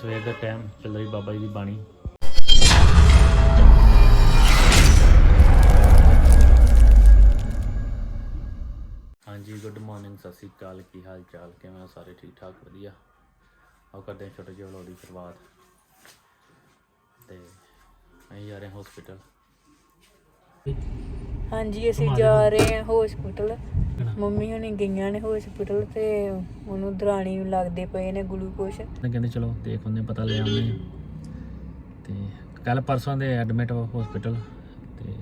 ਸਵੇਰ ਦਾ ਟਾਈਮ ਚੱਲ ਰਹੀ ਬਾਬਾ ਜੀ ਦੀ ਬਾਣੀ। ਹਾਂਜੀ ਗੁੱਡ ਮਾਰਨਿੰਗ ਸਤਿ ਸ਼੍ਰੀ ਅਕਾਲ। ਕੀ ਹਾਲ ਚਾਲ ਕਿਵੇਂ ਸਾਰੇ ਠੀਕ ਠਾਕ ਵਧੀਆ। ਆਓ ਕਰਦੇ ਹਾਂ ਛੋਟੇ ਜਿਹੇ ਵਲੋਗ ਦੀ ਸ਼ੁਰੂਆਤ। ਤੇ ਅਸੀਂ ਜਾ ਰਹੇ ਹਾਂ ਹਸਪੀਟਲ ਹਾਂਜੀ, ਅਸੀਂ ਜਾ ਰਹੇ ਹਾਂ ਹਸਪੀਟਲ ਮੰਮੀ ਹੁਣੀ ਗਈਆਂ ਨੇ ਹਸਪੀਟਲ ਤੇ, ਉਹਨੂੰ ਦਰਾਣੀ ਨੂੰ ਲੱਗਦੇ ਪਏ ਨੇ ਗਲੂਕੋਸ਼ ਕਹਿੰਦੇ ਚਲੋ ਦੇਖ ਹੁੰਦੇ ਪਤਾ ਲੈ ਆਉਂਦੇ ਤੇ ਕੱਲ ਪਰਸੋਂ ਦੇ ਐਡਮਿਟ ਹਸਪੀਟਲ ਤੇ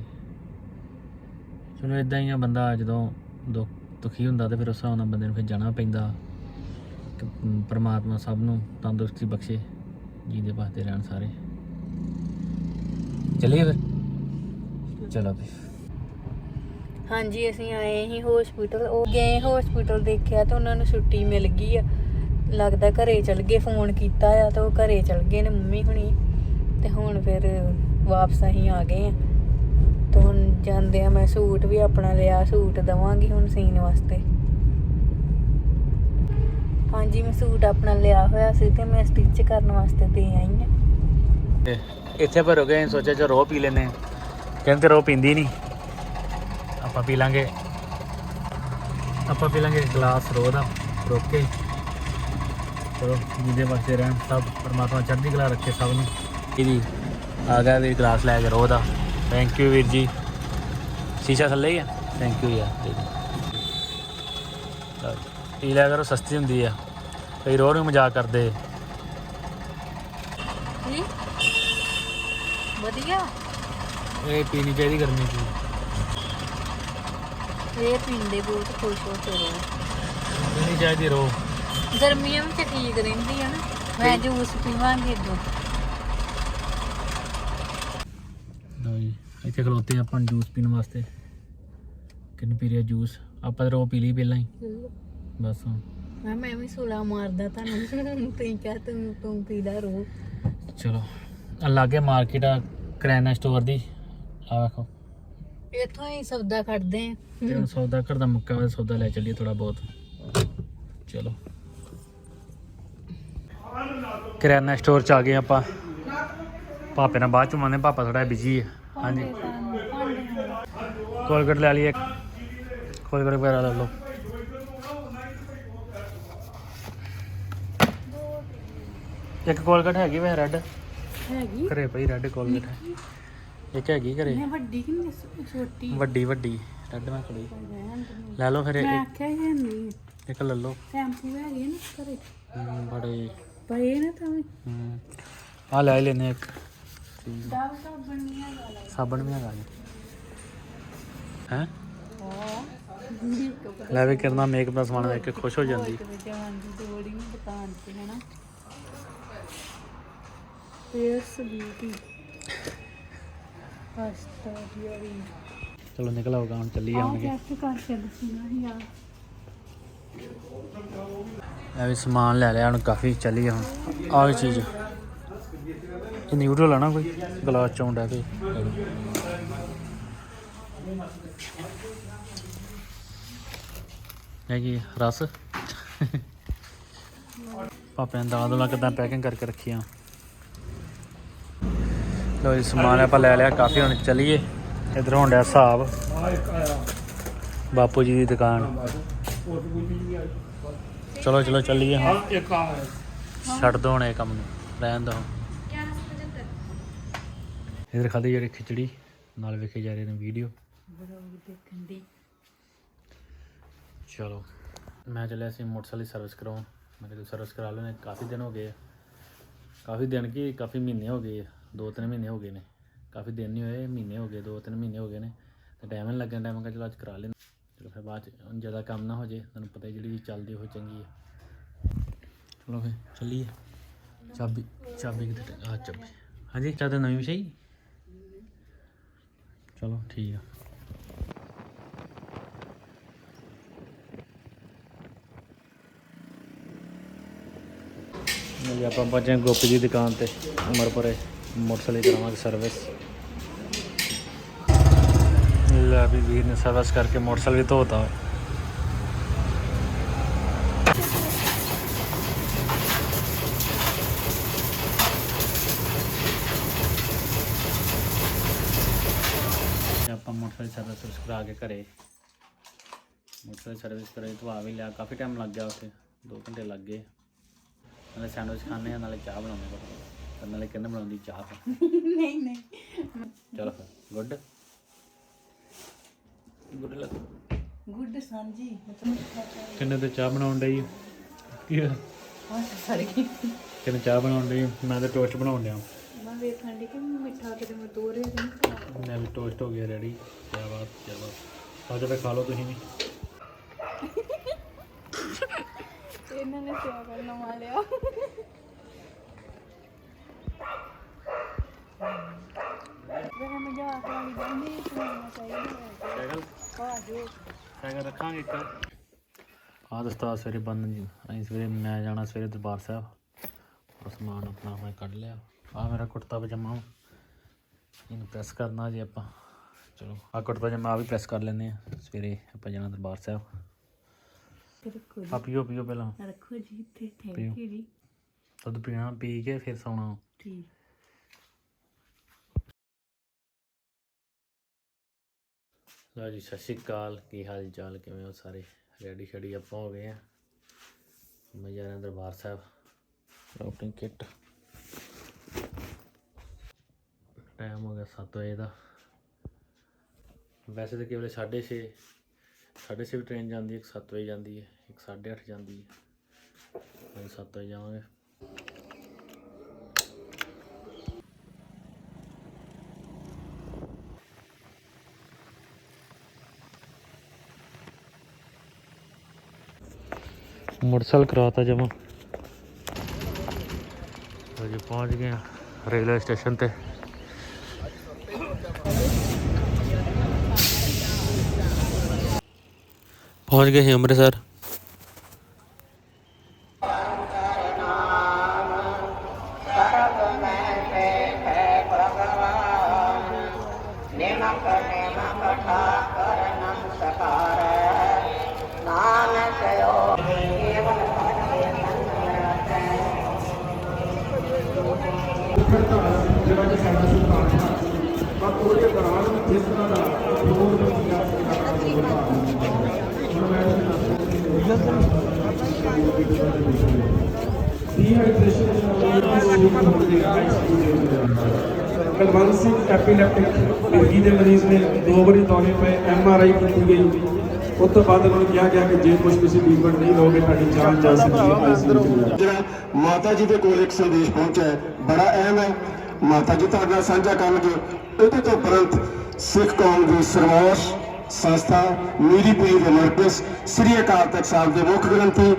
ਚਲੋ ਇਦਾਂ ਹੀ ਆ, ਬੰਦਾ ਜਦੋਂ ਦੁੱਖ ਦੁਖੀ ਹੁੰਦਾ ਤੇ ਫਿਰ ਉਸ ਹਿਸਾਬ ਨਾਲ ਬੰਦੇ ਨੂੰ ਫਿਰ ਜਾਣਾ ਪੈਂਦਾ। ਪਰਮਾਤਮਾ ਸਭ ਨੂੰ ਤੰਦਰੁਸਤੀ ਬਖਸ਼ੇ, ਜੀਦੇ ਵਾਸਤੇ ਰਹਿਣ ਸਾਰੇ। ਚਲਿਏ ਫਿਰ? ਚਲੋ ਫਿਰ। ਹਾਂਜੀ, ਅਸੀਂ ਆਏ ਹੀ ਹਸਪੀਟਲ ਉਹ ਗਏ ਹਸਪੀਟਲ ਦੇਖਿਆ ਤਾਂ ਉਹਨਾਂ ਨੂੰ ਛੁੱਟੀ ਮਿਲ ਗਈ ਆ। ਲੱਗਦਾ ਘਰੇ ਚਲ ਗਏ ਫੋਨ ਕੀਤਾ ਆ ਤਾਂ ਉਹ ਘਰੇ ਚਲ ਗਏ ਨੇ ਮੰਮੀ ਹੁਣੀ। ਤੇ ਹੁਣ ਫਿਰ ਵਾਪਸ ਅਸੀਂ ਆ ਗਏ ਆ। ਤਾਂ ਹੁਣ ਜਾਂਦੇ ਆ ਮੈਂ ਸੂਟ ਵੀ ਆਪਣਾ ਲਿਆ, ਸੂਟ ਦਵਾਂਗੀ ਹੁਣ ਸੀਨ ਵਾਸਤੇ। ਹਾਂਜੀ, ਮੈਂ ਸੂਟ ਆਪਣਾ ਲਿਆ ਹੋਇਆ ਸੀ ਤੇ ਮੈਂ ਸਟਿਚ ਕਰਨ ਵਾਸਤੇ ਦੇ ਆਈ ਆ। ਇੱਥੇ ਪਰ ਹੋ ਗਏ ਸੋਚਿਆ ਚਲੋ ਰੋ ਪੀ ਲੈਨੇ ਕਹਿੰਦੇ ਰੋ ਪੀਂਦੀ ਨਹੀਂ ਆਪਾਂ ਪੀ ਲਾਂਗੇ। ਆਪਾਂ ਪੀ ਲਾਂਗੇ ਗਲਾਸ ਰੋ ਦਾ ਰੋਕ ਕੇ। ਚਲੋ ਜਿਹਦੇ ਵਾਸਤੇ ਰਹਿਣ ਸਭ ਪਰਮਾਤਮਾ ਚੜ੍ਹਦੀ ਕਲਾ ਰੱਖੇ ਸਭ ਨੂੰ। ਇਹਦੀ ਆ ਗਿਆ ਵੀ ਗਲਾਸ ਲੈ ਕੇ ਰੋ ਦਾ। ਥੈਂਕ ਯੂ ਵੀਰ ਜੀ। ਸ਼ੀਸ਼ਾ ਥੱਲੇ ਹੀ ਆ। ਥੈਂਕ ਯੂ ਯਾਰ। ਪੀ ਲਿਆ ਕਰੋ ਸਸਤੀ ਹੁੰਦੀ ਆ। ਕਈ ਰੋਹ ਨੂੰ ਮਜ਼ਾਕ ਕਰਦੇ। ਵਧੀਆ। ਇਹ ਪੀਣੀ ਚਾਹੀਦੀ ਗਰਮੀ ਚ। ਇਹ ਪੀਂਦੇ ਬਹੁਤ ਖੁਸ਼ ਹੋ ਕੇ ਰਹੋ ਪੀਣੀ ਚਾਹੀਦੀ ਰੋ। ਗਰਮੀਆਂ ਵਿੱਚ ਠੀਕ ਰਹਿੰਦੀ ਆ ਨਾ। ਮੈਂ ਜੂਸ ਪੀਵਾਂਗੀ ਦੋ ਲਓ ਜੀ ਇੱਥੇ ਖਲੋਤੇ ਹਾਂ ਆਪਾਂ ਜੂਸ ਪੀਣ ਵਾਸਤੇ। ਕਿੰਨ ਪੀ ਰਿਹਾ ਜੂਸ? ਆਪਾਂ ਤਾਂ ਰੋ ਪੀ ਲਈ ਪਹਿਲਾਂ ਹੀ। ਬਸ ਹੁਣ। ਮੈਂ ਮੈਂ ਵੀ ਸੁਲਾ ਮਾਰਦਾ ਤੁਹਾਨੂੰ। ਤੂੰ ਕਿਹਾ ਤੂੰ ਤੂੰ ਪੀਦਾ ਰੋ। ਚਲੋ। ਆ ਲਾਗੇ ਮਾਰਕੀਟ ਆ ਕਰਿਆਨਾ ਸਟੋਰ ਦੀ। ਆ ਵੇਖੋ। ਇੱਥੋਂ ਹੀ ਸੌਦਾ ਕੱਢਦੇ ਆ। ਤੇ ਹੁਣ ਸੌਦਾ ਘਰ ਦਾ ਮੁੱਕਾ ਵਾ ਸੌਦਾ ਲੈ ਚੱਲੀਏ ਥੋੜਾ ਬਹੁਤ। ਚਲੋ। ਕਰਿਆਨਾ ਸਟੋਰ ਚ ਆ ਗਏ ਆਪਾਂ। ਪਾਪੇ ਨਾਲ ਬਾਅਦ ਚ ਮੰਨੇ ਪਾਪਾ ਥੋੜਾ ਬਿਜ਼ੀ ਹੈ ਹਾਂਜੀ। ਕੋਲਗੇਟ ਲੈ ਲਈਏ ਕੋਲਗੇਟ ਵਗੈਰਾ ਲੈ ਲਓ। ਇੱਕ ਕੋਲਗੇਟ ਹੈਗੀ ਵੇ ਰੈੱਡ ਹੈਗੀ। ਘਰੇ ਪਈ ਰੈੱਡ ਕੋਲਗੇਟ। ਇੱਕ ਹੈਗੀ ਘਰੇ ਮੈਂ ਵੱਡੀ ਕਿ ਨਹੀਂ ਛੋਟੀ। ਵੱਡੀ ਵੱਡੀ। ਰੈੱਡ ਮੈਂ ਖੜੀ ਲੈ ਲਓ ਫਿਰ ਮੈਂ ਇੱਕ- ਆਖਿਆ ਹੀ ਨਹੀਂ। ਇੱਕ ਲੈ ਲਓ। ਸ਼ੈਂਪੂ ਹੈਗੇ ਨਾ ਘਰੇ। ਹਮ, ਬੜੇ। ਪਏ ਨਾ ਤਾਂ ਹਮ, ਆ ਲੈ ਲੈਨੇ ਇੱਕ। ਦਾਲ ਸਾਬਣ ਨਹੀਂ ਹੈਗਾ ਲੈ। ਸਾਬਣ ਵੀ ਹੈਗਾ ਹੈ? ਹਾਂ। ਲੈ ਵੀ ਕਰਨਾ ਮੇਕਅਪ ਦਾ ਸਮਾਨ ਵੇਖ ਕੇ ਖੁਸ਼ ਹੋ ਜਾਂਦੀ। ਜਾਣ ਦੀ ਦੁਕਾਨ ਤੇ ਹੈ ਨਾ ਫੇਸ ਬਿਊਟੀ ਹਸਤਾ ਚਲੋ ਨਿਕਲ ਆਉਗਾ ਹੁਣ ਚੱਲੀ ਜਾਵਾਂਗੇ ਚੈੱਕ ਕਰਕੇ ਦੱਸਣਾ ਸੀ ਯਾਰ। ਇਹ ਵੀ ਸਮਾਨ ਲੈ ਲਿਆ ਹੁਣ ਕਾਫੀ ਚੱਲੀ ਹੁਣ। ਆਹ ਵੀ ਚੀਜ਼। ਇਹ ਨਿਊਟਰਲ ਆ ਨਾ ਕੋਈ? ਗਲਾਸ ਚੋਂ ਡਾ ਇਹ ਕੀ ਰਸ? ਪਾਪੇ ਨੇ ਦਾਲਾਂ ਦੁਲਾਂ ਕਿਦਾਂ ਪੈਕਿੰਗ ਕਰਕੇ ਰੱਖੀਆਂ। ਲੋ ਜੀ, ਸਮਾਨ ਆਪਾਂ ਲੈ ਲਿਆ, ਕਾਫੀ ਹੁਣ ਚਲੀਏ। ਇਧਰ ਹੋਣ ਡਿਆ ਹਿਸਾਬ। ਬਾਪੂ ਜੀ ਦੀ ਦੁਕਾਨ। ਚਲੋ ਚਲੋ, ਚੱਲੀਏ ਹੁਣ। ਛੱਡ ਦੋ ਹੁਣ ਇਹ ਕੰਮ ਨੂੰ, ਰਹਿਣ ਦੋ ਇਧਰ ਖਾਦੀ ਜਿਹੜੀ ਖਿਚੜੀ, ਨਾਲ ਵੇਖੇ ਜਾ ਰਹੇ ਨੇ ਵੀਡੀਓ ਚਲੋ, ਮੈਂ ਚੱਲਿਆ ਸੀ ਮੋਟਰਸਾਈਕਲ ਦੀ ਸਰਵਿਸ ਕਰਾਉਣ। ਮੇਰੇ ਕੋਲ ਸਰਵਿਸ ਕਰਾ ਲੈਣੇ ਕਾਫੀ ਦਿਨ ਹੋ ਗਏ ਆ। ਕਾਫੀ ਦਿਨ ਕੀ, ਕਾਫੀ ਮਹੀਨੇ ਹੋ ਗਏ ਆ। ਦੋ ਤਿੰਨ ਮਹੀਨੇ ਹੋ ਗਏ ਨੇ। ਕਾਫੀ ਦਿਨ ਨਹੀਂ ਹੋਏ, ਮਹੀਨੇ ਹੋ ਗਏ ਦੋ ਤਿੰਨ ਮਹੀਨੇ ਹੋ ਗਏ ਨੇ। ਤੇ ਟਾਈਮ ਨਹੀਂ ਲੱਗਣ ਟਾਈਮ ਮੈਂ ਚਲੋ ਅੱਜ ਕਰਾ ਲੈਂਦੇ ਚਲੋ ਫਿਰ ਬਾਅਦ ਚ ਜ਼ਿਆਦਾ ਕੰਮ ਨਾ ਹੋ ਜੇ, ਤੁਹਾਨੂੰ ਪਤਾ ਹੀ ਜਿਹੜੀ ਚੀਜ਼ ਚੱਲਦੀ ਉਹ ਚੰਗੀ ਹੈ। ਚਲੋ ਫਿਰ ਚੱਲੀਏ। ਚਾਬੀ ਚਾਬੀ ਕਿਤੇ ਆ ਚਾਬੀ। ਹਾਂਜੀ? ਚਾਹ ਨਵੀਂ ਵਿਸ਼ਾਈ ਚਲੋ ਠੀਕ ਆ। ਜੀ ਆਪਾਂ ਪਹੁੰਚੇ ਹਾਂ ਗੋਪੀ ਦੀ ਦੁਕਾਨ ਤੇ ਉਮਰਪੁਰੇ ਮੋਟਰਸਾਈਕਲ ਦੀ ਕਰਾਵਾਂਗੇ ਸਰਵਿਸ ਲੈ ਵੀ ਵੀਰ ਨੇ ਸਰਵਿਸ ਕਰਕੇ ਮੋਟਰਸਾਈਕਲ ਵੀ ਧੋਤਾ। ਹੋਇਆ ਆਪਾਂ ਮੋਟਰਸਾਈਕਲ ਸਰਵਿਸ ਸਰਵਿਸ ਕਰਾ ਕੇ ਘਰੇ। ਮੋਟਰਸਾਈਕਲ ਸਰਵਿਸ ਕਰੇ, ਧਵਾ ਵੀ ਲਿਆ। ਕਾਫੀ ਟਾਈਮ ਲੱਗ ਗਿਆ ਉੱਥੇ 2 ਘੰਟੇ ਲੱਗ ਗਏ। ਨਾਲੇ ਸੈਂਡਵਿਚ ਖਾਣੇ ਆ, ਨਾਲੇ ਚਾਹ ਬਣਾਉਣੀ ਪਈ ਤੇ ਨਾਲੇ ਕਿੰਨੇ ਬਣਾਉਂਦੀ ਚਾਹ ਨਹੀਂ ਨਹੀਂ। ਚਲੋ ਫਿਰ ਗੁੱਡ। ਗੁੱਡ ਲੱਗ ਗੁੱਡ ਸਾਂਝੀ ਕਿੰਨੇ ਤੇ ਚਾਹ ਬਣਾਉਣ ਡਈ ਕੀ ਹੋਇਆ? ਹਾਂ ਸਰ ਗਈ। ਕਿੰਨੇ ਚਾਹ ਬਣਾਉਣ ਡਈ ਮੈਂ ਤਾਂ ਟੋਸਟ ਬਣਾਉਣ ਡਿਆ। ਮੈਂ ਵੇਖਣ ਦੀ ਕਿ ਮਿੱਠਾ ਕਿਤੇ ਮੈਂ ਨਹੀਂ ਮੈਂ ਵੀ ਟੋਸਟ ਹੋ ਗਿਆ ਰੈਡੀ ਕਿਆ ਬਾਤ ਕਿਆ ਬਾਤ। ਅੱਜ ਫਿਰ ਖਾ ਲਓ ਤੁਸੀਂ ਵੀ। ਇਹਨਾਂ ਨੇ ਸਿਆ ਕਰਨਾ ਮਾ ਲਿਆ ਵੇ ਮਜ਼ਾਕ ਵਾਲੀ ਬੰਦੀ ਸੁਣਨਾ ਚਾਹੀਦਾ ਸਾਈਕਲ? ਬਾਜੋ ਸਾਈਕਲ ਰੱਖਾਂਗੇ ਇੱਕ। ਆਹ ਦਸਤਾ ਸਵੇਰੇ ਬੰਨ ਜੀ। ਅਸੀਂ ਸਵੇਰੇ ਮੈਂ ਜਾਣਾ ਸਵੇਰੇ ਦਰਬਾਰ ਸਾਹਿਬ। ਔਰ ਸਮਾਨ ਆਪਣਾ ਮੈਂ ਕੱਢ ਲਿਆ। ਆ ਮੇਰਾ ਕੁੜਤਾ ਪਜਾਮਾ ਵਾ। ਇਹਨੂੰ ਪ੍ਰੈਸ ਕਰਨਾ ਜੀ ਆਪਾਂ। ਚਲੋ ਆ ਕੁੜਤਾ ਪਜਾਮਾ ਆ ਵੀ ਪ੍ਰੈਸ ਕਰ ਲੈਂਦੇ ਆ ਸਵੇਰੇ ਆਪਾਂ ਜਾਣਾ ਦਰਬਾਰ ਸਾਹਿਬ। ਰੱਖੋ ਆ ਪੀਓ ਪੀਓ ਪਹਿਲਾਂ। ਰੱਖੋ ਜੀ ਇੱਥੇ। ਪੀਓ। ਥੈਂਕ ਯੂ ਜੀ। ਦੁੱਧ ਪੀਣਾ ਪੀ ਕੇ ਫਿਰ ਸੌਣਾ। ਠੀਕ। ਲਓ ਜੀ, ਸਤਿ ਸ਼੍ਰੀ ਅਕਾਲ। ਕੀ ਹਾਲ ਚਾਲ ਕਿਵੇਂ ਹੋ ਸਾਰੇ? ਰੈਡੀ ਸ਼ੈਡੀ ਆਪਾਂ ਹੋ ਗਏ ਆ। ਮੈਂ Darbar Sahib shopping kit. Time ਹੋ ਗਿਆ 7 ਵਜੇ ਦਾ। ਵੈਸੇ ਤਾਂ ਕੇਵਲ 6:30 6:30 ਵੀ ਟ੍ਰੇਨ ਜਾਂਦੀ ਹੈ, ਇੱਕ 7 ਵਜੇ ਜਾਂਦੀ ਹੈ, ਇੱਕ 8:30 ਜਾਂਦੀ ਹੈ। ਅਸੀਂ 7 ਵਜੇ ਜਾਵਾਂਗੇ। मोटरसाइकिल कराता जमा। जी पहुँच गए रेलवे स्टेशन पे। पहुँच गए हैं अमृतसर। ਬਲਵੰਤ ਸਿੰਘ ਐਪੀਲੈਪਟਿਕ ਮਿਰਗੀ ਦੇ ਮਰੀਜ਼ ਨੇ ਦੋ ਵਾਰੀ ਦੌਰੇ ਪਏ, ਐਮ ਆਰ ਆਈ ਕੀਤੀ ਗਈ। ਉਸ ਤੋਂ ਬਾਅਦ ਉਹਨਾਂ ਨੂੰ ਕਿਹਾ ਗਿਆ ਕਿ ਜੇ ਕੁਝ ਤੁਸੀਂ ਟ੍ਰੀਟਮੈਂਟ ਨਹੀਂ ਲਓਗੇ ਤੁਹਾਡੀ ਜਾਨ ਜਾ ਸਕਦੀ ਹੈ ਜਿਹੜਾ ਮਾਤਾ ਜੀ ਦੇ ਕੋਲ ਇੱਕ ਸੰਦੇਸ਼ ਪਹੁੰਚਿਆ ਬੜਾ ਅਹਿਮ ਹੈ। ਮਾਤਾ ਜੀ, ਤੁਹਾਡੇ ਨਾਲ ਸਾਂਝਾ ਕਰਨਗੇ ਉਹਦੇ ਤੋਂ ਉਪਰੰਤ ਸਿੱਖ ਕੌਮ ਦੀ ਸਰਵੋਸ਼ ਸੰਸਥਾ, ਮੀਰੀ ਪੀਰ ਦੇ ਮਰਕਜ਼, ਸ੍ਰੀ ਅਕਾਲ ਤਖਤ ਸਾਹਿਬ ਦੇ ਮੁੱਖ ਗ੍ਰੰਥੀ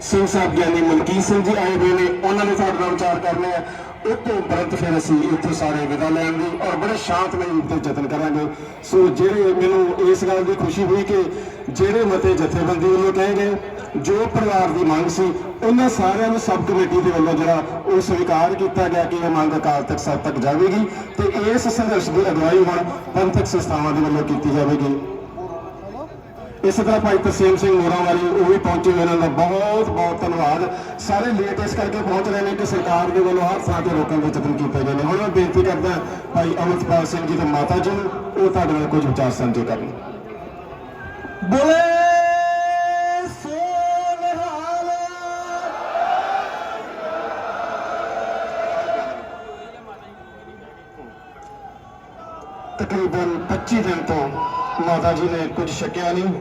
ਸਿੰਘ ਸਾਹਿਬ ਗਿਆਨੀ ਮਲਕੀਤ ਸਿੰਘ ਜੀ ਆਏ ਹੋਏ ਨੇ, ਉਹਨਾਂ ਨੇ ਸਾਡੇ ਨਾਲ ਵਿਚਾਰ ਕਰਨਾ ਆ। ਉਹ ਤੋਂ ਉਪਰੰਤ ਫਿਰ ਅਸੀਂ ਇੱਥੇ ਸਾਰੇ ਵਿਦਾ ਲੈਣ ਦੀ ਔਰ ਬੜੇ ਸ਼ਾਂਤਮਈ ਰੂਪ ਤੇ ਯਤਨ ਕਰਾਂਗੇ। ਸੋ ਜਿਹੜੇ ਮੈਨੂੰ ਇਸ ਗੱਲ ਦੀ ਖੁਸ਼ੀ ਹੋਈ ਕਿ ਜਿਹੜੇ ਮਤੇ ਜਥੇਬੰਦੀ ਵੱਲੋਂ ਕਹੇ ਗਏ, ਜੋ ਪਰਿਵਾਰ ਦੀ ਮੰਗ ਸੀ, ਉਹਨਾਂ ਸਾਰਿਆਂ ਨੂੰ ਸਬ ਕਮੇਟੀ ਦੇ ਵੱਲੋਂ ਜਿਹੜਾ ਉਹ ਸਵੀਕਾਰ ਕੀਤਾ ਗਿਆ ਕਿ ਇਹ ਮੰਗ ਅਕਾਲ ਤਖਤ ਸਾਹਿਬ ਤੱਕ ਜਾਵੇਗੀ ਤੇ ਇਸ ਸੰਘਰਸ਼ ਦੀ ਅਗਵਾਈ ਹੁਣ ਪੰਥਕ ਸੰਸਥਾਵਾਂ ਦੇ ਵੱਲੋਂ ਕੀਤੀ ਜਾਵੇਗੀ। ਇਸੇ ਤਰ੍ਹਾਂ ਭਾਈ ਤਰਸੇਮ ਸਿੰਘ ਮੋਰਾਂ ਵਾਲੀ ਉਹ ਵੀ ਪਹੁੰਚੇ ਹੋਏ, ਦਾ ਬਹੁਤ ਬਹੁਤ ਧੰਨਵਾਦ। ਸਾਰੇ ਲੇਟ ਇਸ ਕਰਕੇ ਪਹੁੰਚ ਰਹੇ ਨੇ ਕਿ ਸਰਕਾਰ ਦੇ ਵੱਲੋਂ ਹਰ ਥਾਂ ਤੇ ਰੋਕਣ ਦੇ ਯਤਨ ਕੀਤੇ ਗਏ ਨੇ। ਹੁਣ ਮੈਂ ਬੇਨਤੀ ਕਰਦਾ ਭਾਈ ਅਮਰਪਾਲ ਸਿੰਘ ਜੀ ਤੇ ਮਾਤਾ ਜੀ ਨੂੰ ਉਹ ਤੁਹਾਡੇ ਨਾਲ ਕੁਝ ਵਿਚਾਰ ਸਾਂਝੇ ਕਰਨ। ਬੋਲੇ ਤਕਰੀਬਨ 25 ਦਿਨ ਤੋਂ ਮਾਤਾ ਜੀ ਨੇ ਕੁਝ ਛਕਿਆ ਨਹੀਂ।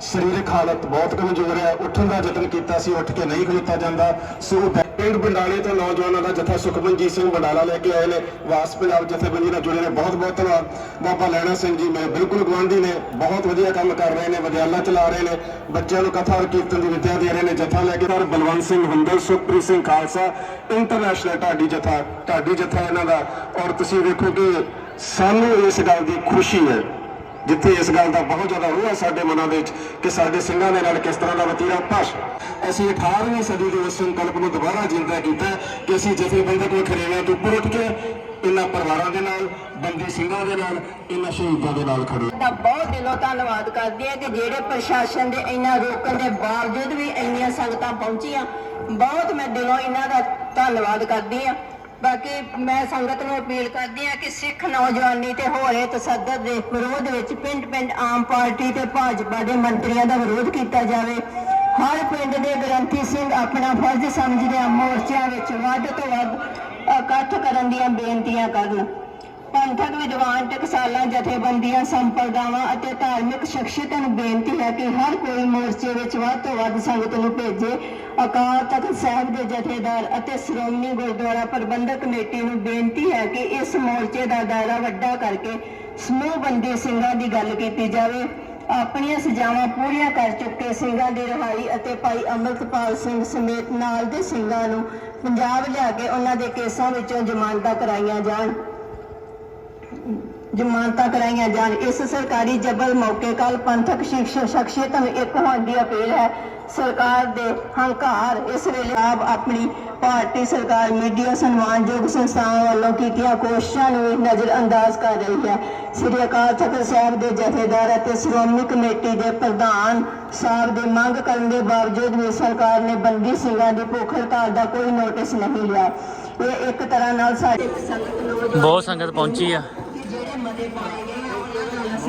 ਸਰੀਰਕ ਹਾਲਤ ਬਹੁਤ ਕਮਜ਼ੋਰ ਹੈ। ਉੱਠਣ ਦਾ ਯਤਨ ਕੀਤਾ ਸੀ, ਉੱਠ ਕੇ ਨਹੀਂ ਖਲੋਤਾ ਜਾਂਦਾ। ਸੋ ਪਿੰਡ ਬੰਡਾਲੇ ਤੋਂ ਨੌਜਵਾਨਾਂ ਦਾ ਜਥਾ ਸੁਖਮਨਜੀਤ ਸਿੰਘ ਬੰਡਾਲਾ ਲੈ ਕੇ ਆਏ ਨੇ। ਵਾਸ ਪੰਜਾਬ ਜਥੇਬੰਦੀ ਨਾਲ ਜੁੜੇ ਨੇ। ਬਹੁਤ ਬਹੁਤ ਧੰਨਵਾਦ। ਬਾਬਾ ਲੈਣਾ ਸਿੰਘ ਜੀ ਮੇਰੇ ਬਿਲਕੁਲ ਗਵਾਂਢੀ ਨੇ। ਬਹੁਤ ਵਧੀਆ ਕੰਮ ਕਰ ਰਹੇ ਨੇ ਵਿਦਿਆਲਾ ਚਲਾ ਰਹੇ ਨੇ। ਬੱਚਿਆਂ ਨੂੰ ਕਥਾ ਔਰ ਕੀਰਤਨ ਦੀ ਵਿਦਿਆ ਦੇ ਰਹੇ ਨੇ। ਜਥਾ ਲੈ ਕੇ ਔਰ ਬਲਵੰਤ ਸਿੰਘ ਹੁੰਦਲ, ਸੁਖਪ੍ਰੀਤ ਸਿੰਘ ਖਾਲਸਾ ਇੰਟਰਨੈਸ਼ਨਲ ਢਾਡੀ ਜਥਾ। ਢਾਡੀ ਜਥਾ ਇਹਨਾਂ ਦਾ। ਔਰ ਤੁਸੀਂ ਵੇਖੋ ਕਿ ਸਾਨੂੰ ਇਸ ਗੱਲ ਦੀ ਖੁਸ਼ੀ ਹੈ। ਜਿੱਥੇ ਇਸ ਗੱਲ ਦਾ ਬਹੁਤ ਜ਼ਿਆਦਾ ਰੋਹ ਹੈ ਸਾਡੇ ਮਨਾਂ ਦੇ ਵਿੱਚ ਕਿ ਸਾਡੇ ਸਿੰਘਾਂ ਦੇ ਨਾਲ ਕਿਸ ਤਰ੍ਹਾਂ ਦਾ ਵਤੀਰਾ ਪਸ਼ ਅਸੀਂ 18ਵੀਂ ਸਦੀ ਦੇ ਉਸ ਸੰਕਲਪ ਨੂੰ ਦੁਬਾਰਾ ਜਿੰਦਾ ਕੀਤਾ ਕਿ ਅਸੀਂ ਜਥੇਬੰਦਕ ਵਖਰੇਵਿਆਂ ਤੋਂ ਉੱਪਰ ਉੱਠ ਕੇ ਇਹਨਾਂ ਪਰਿਵਾਰਾਂ ਦੇ ਨਾਲ, ਬੰਦੀ ਸਿੰਘਾਂ ਦੇ ਨਾਲ, ਇਹਨਾਂ ਸ਼ਹੀਦਾਂ ਦੇ ਨਾਲ ਖੜੇ ਦਾ ਬਹੁਤ ਦਿਲੋਂ ਧੰਨਵਾਦ ਕਰਦੇ ਹਾਂ ਕਿ ਜਿਹੜੇ ਪ੍ਰਸ਼ਾਸਨ ਦੇ ਇਹਨਾਂ ਰੋਕਣ ਦੇ ਬਾਵਜੂਦ ਵੀ ਇੰਨੀਆਂ ਸੰਗਤਾਂ ਪਹੁੰਚੀਆਂ। ਬਹੁਤ ਮੈਂ ਦਿਲੋਂ ਇਹਨਾਂ ਦਾ ਧੰਨਵਾਦ ਕਰਦੀ ਹਾਂ। ਬਾਕੀ ਮੈਂ ਸੰਗਤ ਨੂੰ ਅਪੀਲ ਕਰਦੀ ਹਾਂ ਕਿ ਸਿੱਖ ਨੌਜਵਾਨੀ ਤੇ ਹੋ ਰਹੇ ਤਸੱਦਦ ਦੇ ਵਿਰੋਧ ਵਿੱਚ ਪਿੰਡ-ਪਿੰਡ ਆਮ ਪਾਰਟੀ ਤੇ ਭਾਜਪਾ ਦੇ ਮੰਤਰੀਆਂ ਦਾ ਵਿਰੋਧ ਕੀਤਾ ਜਾਵੇ। ਹਰ ਪਿੰਡ ਦੇ ਗ੍ਰੰਥੀ ਸਿੰਘ ਆਪਣਾ ਫਰਜ਼ ਸਮਝਦੇ ਆ ਮੋਰਚਿਆਂ ਵਿੱਚ ਵੱਧ ਤੋਂ ਵੱਧ ਇਕੱਠ ਕਰਨ ਦੀਆਂ ਬੇਨਤੀਆਂ ਕਰਨ। ਪੰਥਕ ਵਿਦਵਾਨ ਟਕਸਾਲਾਂ, ਜਥੇਬੰਦੀਆਂ, ਸੰਪਰਦਾਵਾਂ ਅਤੇ ਧਾਰਮਿਕ ਸ਼ਖਸੀਅਤਾਂ ਨੂੰ ਬੇਨਤੀ ਹੈ ਕਿ ਹਰ ਕੋਈ ਮੋਰਚੇ ਵਿੱਚ ਵੱਧ ਤੋਂ ਵੱਧ ਸੰਗਤ ਨੂੰ ਭੇਜੇ। ਅਕਾਲ ਤਖਤ ਸਾਹਿਬ ਦੇ ਜਥੇਦਾਰ ਅਤੇ ਸ਼੍ਰੋਮਣੀ ਗੁਰਦੁਆਰਾ ਪ੍ਰਬੰਧਕ ਕਮੇਟੀ ਨੂੰ ਬੇਨਤੀ ਹੈ ਕਿ ਇਸ ਮੋਰਚੇ ਦਾ ਦਾਇਰਾ ਵੱਡਾ ਕਰਕੇ ਸਮੂਹ ਬੰਦੀ ਸਿੰਘਾਂ ਦੀ ਗੱਲ ਕੀਤੀ ਜਾਵੇ। ਆਪਣੀਆਂ ਸਜ਼ਾਵਾਂ ਪੂਰੀਆਂ ਕਰ ਚੁੱਕੇ ਸਿੰਘਾਂ ਦੀ ਰਿਹਾਈ ਅਤੇ ਭਾਈ ਅੰਮ੍ਰਿਤਪਾਲ ਸਿੰਘ ਸਮੇਤ ਨਾਲ ਦੇ ਸਿੰਘਾਂ ਨੂੰ ਪੰਜਾਬ ਲਿਆ ਕੇ ਉਹਨਾਂ ਦੇ ਕੇਸਾਂ ਵਿੱਚੋਂ ਜ਼ਮਾਨਤਾਂ ਕਰਾਈਆਂ ਜਾਣ। ਜ਼ਮਾਨਤਾਂ ਕਰਾਈਆਂ ਜਾਣ, ਇਸ ਸਰਕਾਰੀ ਜਬਰ ਮੌਕੇ ਕੱਲ ਪੰਥਕ ਸ਼ਿਕਸ਼ ਨੂੰ ਇੱਕ ਹੋਣ ਦੀ ਅਪੀਲ ਹੈ। ਸਰਕਾਰ ਦੇ ਹੰਕਾਰ ਇਸ ਵੇਲੇ ਆਪ ਆਪਣੀ ਭਾਰਤੀ ਸਰਕਾਰ ਮੀਡੀਆ ਸਨਮਾਨਯੋਗ ਸੰਸਥਾਵਾਂ ਵੱਲੋਂ ਕੀਤੀਆਂ ਕੋਸ਼ਿਸ਼ਾਂ ਨੂੰ ਨਜ਼ਰਅੰਦਾਜ਼ ਕਰ ਰਹੀ ਹੈ। ਸ੍ਰੀ ਅਕਾਲ ਤਖਤ ਸਾਹਿਬ ਦੇ ਜਥੇਦਾਰ ਅਤੇ ਸ਼੍ਰੋਮਣੀ ਕਮੇਟੀ ਦੇ ਪ੍ਰਧਾਨ ਸਾਹਿਬ ਦੀ ਮੰਗ ਕਰਨ ਦੇ ਬਾਵਜੂਦ ਵੀ ਸਰਕਾਰ ਨੇ ਬੰਦੀ ਸਿੰਘਾਂ ਦੀ ਭੁੱਖ ਹੜਤਾਲ ਦਾ ਕੋਈ ਨੋਟਿਸ ਨਹੀਂ ਲਿਆ। ਇਹ ਇੱਕ ਤਰ੍ਹਾਂ ਨਾਲ ਸਾਡੇ ਸੰਗਤ ਨੌਜਵਾਨ ਬਹੁਤ ਸੰਗਤ ਪਹੁੰਚੀ ਆ। ਜਿਹੜੇ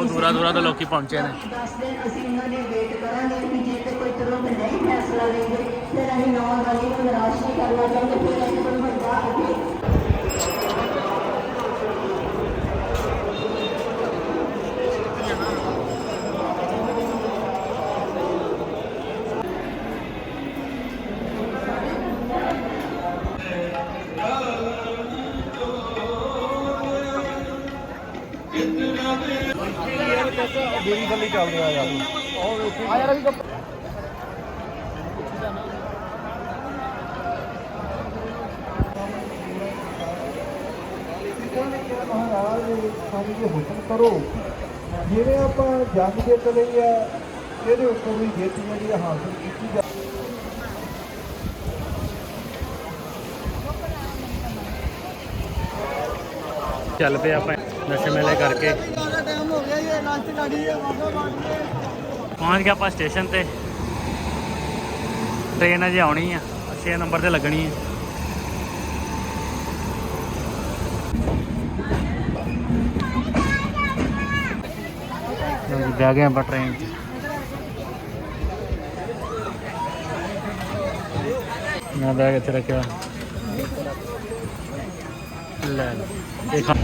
ਦੂਰਾ ਪਾਏ ਤੋਂ ਲੋਕੀ ਪਹੁੰਚੇ ਨੇ। ਦੱਸ ਦਿਨ ਅਸੀਂ ਉਹਨਾਂ ਦੀ ਵੇਟ ਕਰਾਂਗੇ ਕਿ ਜੇ ਤੇ ਕੋਈ ਤੁਰੰਤ ਨਹੀਂ ਫੈਸਲਾ ਲੈਂਦੇ ਫਿਰ ਅਸੀਂ ਨੌਜਵਾਨੀ ਨੂੰ ਨਿਰਾਸ਼ ਨਹੀਂ ਕਰਨਾ ਚਾਹੁੰਦੇ ਫਿਰ ਅਸੀਂ ਕੋਈ ਵੱਡਾ ਅੱਗੇ ਸਾਨੂੰ ਇਹ ਹੁਕਮ ਕਰੋ ਜਿਵੇਂ ਆਪਾਂ ਜੰਗ ਜਿੱਤ ਲਈ ਆ, ਇਹਦੇ ਉੱਪਰ ਵੀ ਜਿੱਤ ਜਿਹੜੀ ਹਾਸਲ ਕੀਤੀ ਜਾ ਚੱਲ ਪਏ ਆਪਾਂ ਨਸ਼ੇ ਮੇਲੇ ਕਰਕੇ। ਪਹੁੰਚ ਗਿਆ ਆਪਾਂ ਸਟੇਸ਼ਨ ਤੇ। ਟ੍ਰੇਨ ਅਜੇ ਆਉਣੀ ਆ 6 ਨੰਬਰ ਤੇ ਲੱਗਣੀ ਹੈ ਲਓ ਜੀ, ਬਹਿ ਗਏ ਆਪਾਂ ਟ੍ਰੇਨ 'ਚ। ਮੈਂ ਬੈਗ ਇੱਥੇ ਰੱਖਿਆ। ਲੈ ਲਓ। ਇਹ ਖਾ-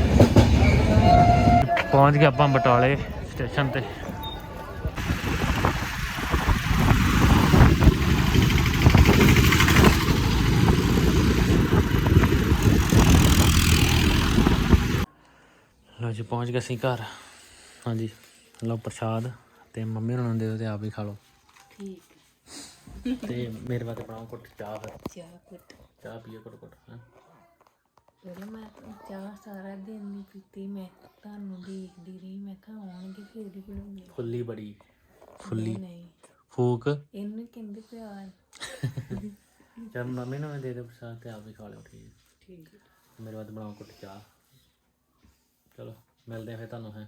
ਪਹੁੰਚ ਗਏ ਆਪਾਂ ਬਟਾਲੇ ਸਟੇਸ਼ਨ ਤੇ। ਜੀ ਪਹੁੰਚ ਗਏ ਅਸੀਂ ਘਰ। ਹਾਂਜੀ। ਲਓ ਪ੍ਰਸ਼ਾਦ ਤੇ ਮੰਮੀ ਨੂੰ ਦੇ ਦਿਓ ਤੇ ਆਪ ਵੀ ਖਾ ਲਓ। ਠੀਕ ਤੇ ਮੇਰੇ ਵਾਸਤੇ ਬਣਾਓ ਕੁੱਟ ਚਾਹ ਫਿਰ। ਚਾਹ ਕੁੱਟ ਚਾਹ ਪੀਓ ਕੁੱਟ ਕੁੱਟ ਹੈਂ। ਪਹਿਲਾਂ ਮੈਂ ਚਾਹ ਸਾਰਾ ਦਿਨ ਨਹੀਂ ਪੀਤੀ ਮੈਂ ਤੁਹਾਨੂੰ ਦੇਖਦੀ ਰਹੀ ਮੈਂ ਕਿਹਾ ਆਉਣਗੇ ਫਿਰ ਹੀ ਬਣਾਉਂਗੀ ਫੁੱਲੀ ਬੜੀ ਫੁੱਲੀ। ਨਹੀਂ ਫੂਕ। ਇਹਨੂੰ ਕਹਿੰਦੇ ਪਿਆਰ ਜਦ ਮੰਮੀ ਨੂੰ ਵੀ ਦੇ ਦਿਓ ਪ੍ਰਸ਼ਾਦ ਤੇ ਆਪ ਵੀ ਖਾ ਲਿਓ ਠੀਕ। ਠੀਕ ਮੇਰੇ ਵਾਸਤੇ ਬਣਾਓ ਕੁੱਟ ਚਾਹ। ਚਲੋ ਮਿਲਦੇ ਆ ਫਿਰ ਤੁਹਾਨੂੰ ਹੈ।